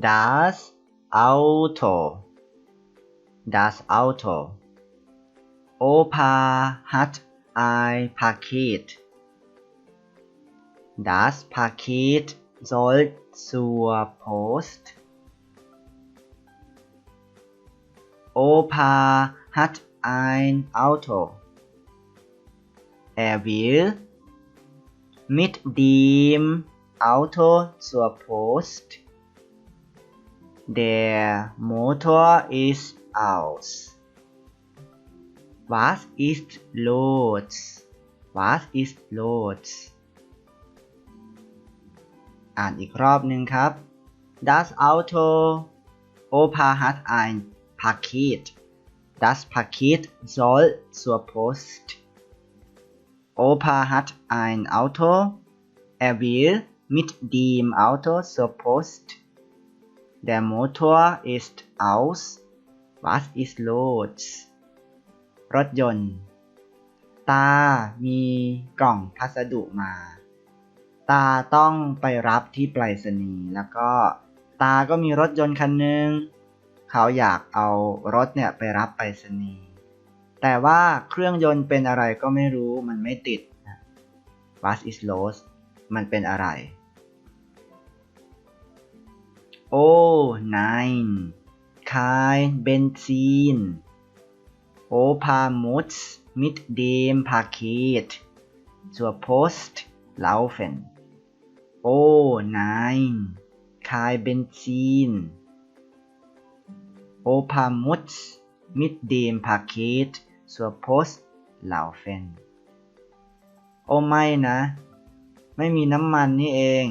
Das Auto. Das Auto. Opa hat ein Paket. Das Paket soll zur Post. Opa hat ein Auto. Er will mit dem Auto zur Post. Der Motor ist aus. Was ist los? Was ist los? อ่านอีกรอบหนึ่งครับ Das Auto Opa hat ein Paket. Das Paket soll zur Post. Opa hat ein Auto. Er will mit dem Auto zur Post. Der Motor ist aus. Was ist los? รถยนต์ ตามีกล่องพัสดุมา ตาต้องไปรับที่ไปรษณีย์แล้วก็ ตาก็มีรถยนต์คันหนึ่งเขาอยากเอารถเนี่ยไปรับไปรษณีย์ แต่ว่าเครื่องยนต์เป็นอะไรก็ไม่รู้มันไม่ติด What is lost มันเป็นอะไรโอ้นายคายเบนซีนโอพาโมุสมิดเดมพาเคตสัวโพสต์ลาเฟนโอ้นายคายเบนซีนโอพาโมุสมิดเดมพาเคตสัวโพสต์ลาเฟนโอไม่นะ ไม่มีน้ำมันนี่เอง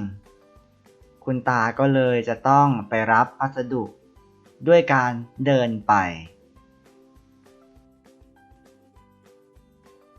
คุณตาก็เลยจะต้องไปรับพัสดุ ด้วยการเดินไป